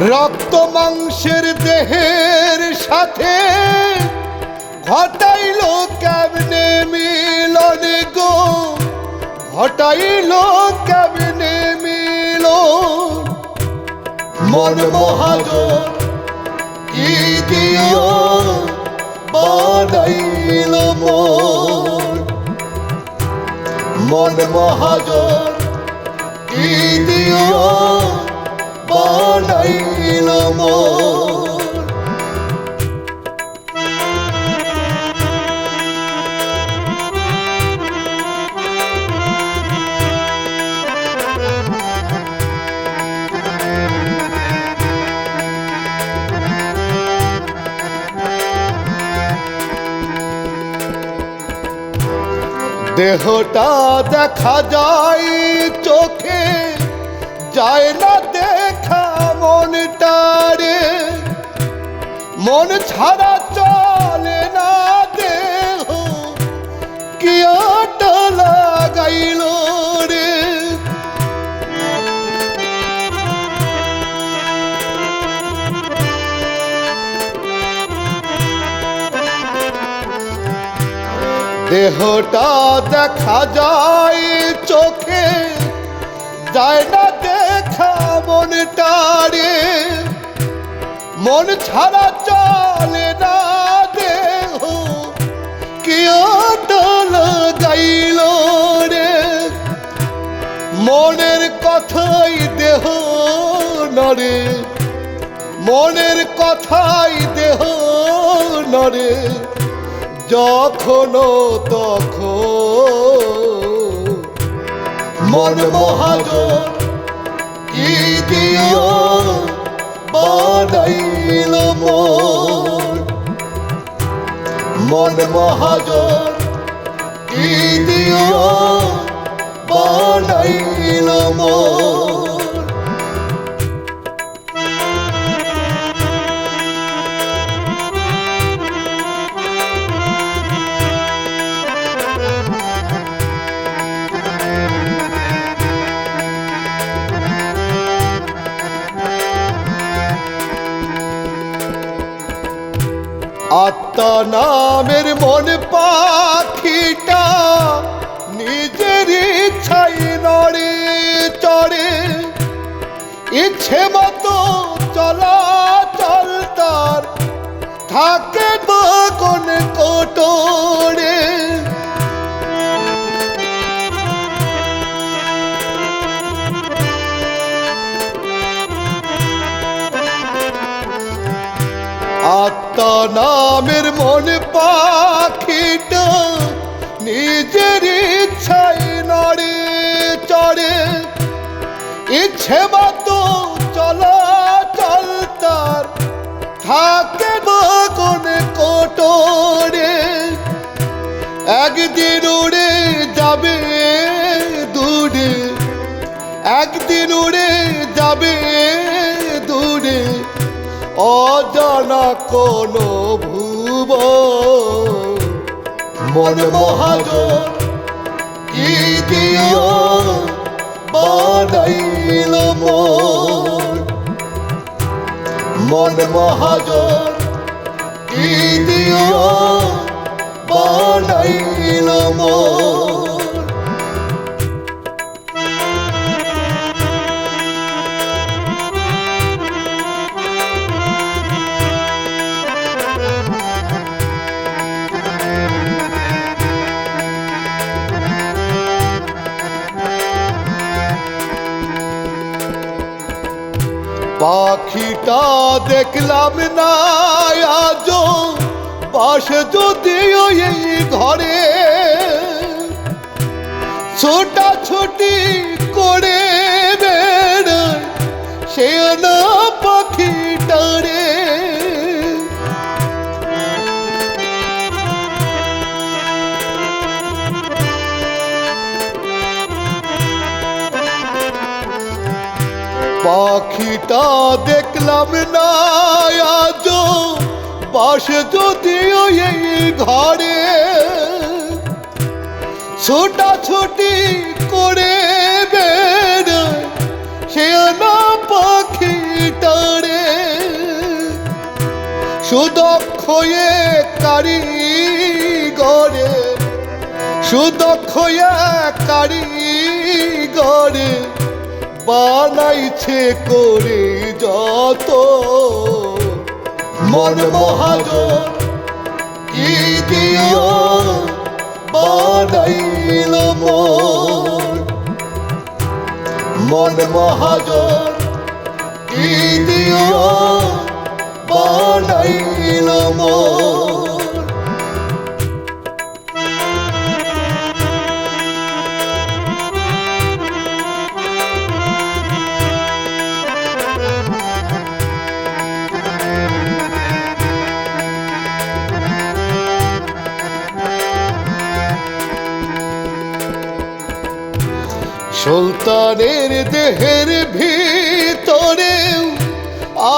রক্ত মাংসের দেহের সাথে ঘটাইল কেমনে মিলন গো? ঘটাইল কেমনে মিলন? মন মহাজন কি দিও মন। মহাজন দেহটা দেখা যায় চোখে। যায় না দেখা মনটারে মন ছাড়া চলে না দেহ। কি আটা লাগাইল রে। দেহটা দেখা যায় চোখে। যায় না দেখা মনটারে মন ছাড়া চলে না দেহ। কেউ গাইল রে, মনের কথাই দেহ নরে, মনের কথাই দেহ নরে যখন তখন মন মহাজন দিও বানাইল মন মন মহাজন কি দিও বানাইল মন আত্মা নামের মন পাখিটা নিজের ইচ্ছাই নড়ে চড়ে। ইচ্ছে মতো চলাচল তার, থাকে বাগন কোটরে। আত্মা নামের মন পাখিটা নিজের ইচ্ছাই নড়ে চড়ে। ইচ্ছে মতো চলাচল তার থাকে বাগন কোটরে। একদিন উড়ে যাবে দূরে, একদিন উড়ে যাবে অজানা কোন ভুব। মন মহাজন মন। মহাজন কি বানাইল মন। পাখিটা দেখলাম না আজ পাশে যদিও এই ঘরে ছোটা ছুটি করে সে না পাখিটারে। পাখিটা দেখলাম না আজ বাসে যদিও এই ঘরে ছোটাছুটি করে বেড়ায়, সে না পাখিটারে সুদক্ষ এ কারিগরে, সুদক্ষ এ কারিগরে বানাইছে করে যত। মন মহাজন কি দিও বানাইল মন। মন মহাজন কি দিও বানাইল মন। সুলতানের দেহের ভিতরে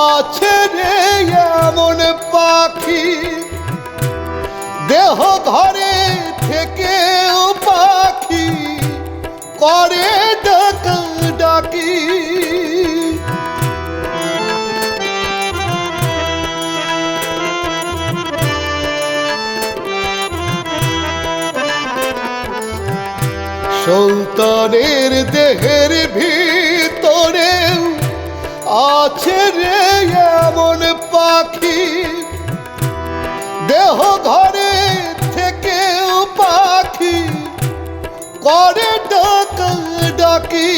আছে রে এমন পাখি। দেহ ঘরে থেকেও পাখি করে সুলতানের দেহের ভিতরে আছে রে এমন পাখি। দেহ ঘরে থেকেও পাখি করে ডাক, ডাকি।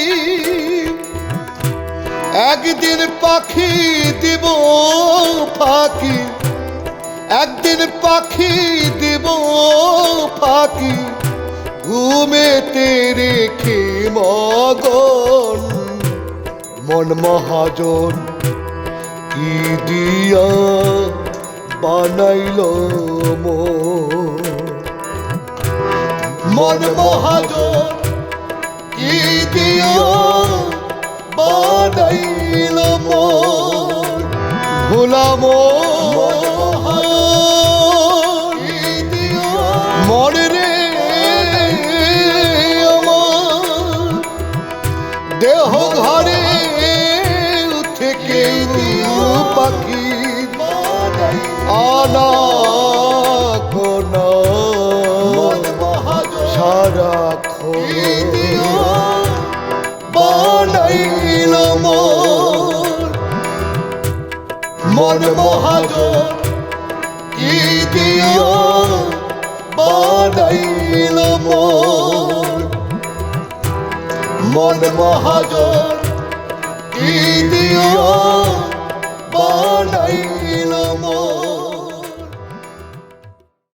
একদিন পাখি দিব ফাঁকি, একদিন পাখি দিব ফাঁকি। ঘুমেতে রেখে মগন, মন মহাজন, কি দিয়া বানাইল মন? মহাজন, কি দিয়া বানাইল ভোলাম মন। মন মহাজন কি দিও বানাইল মন। মহাজন কি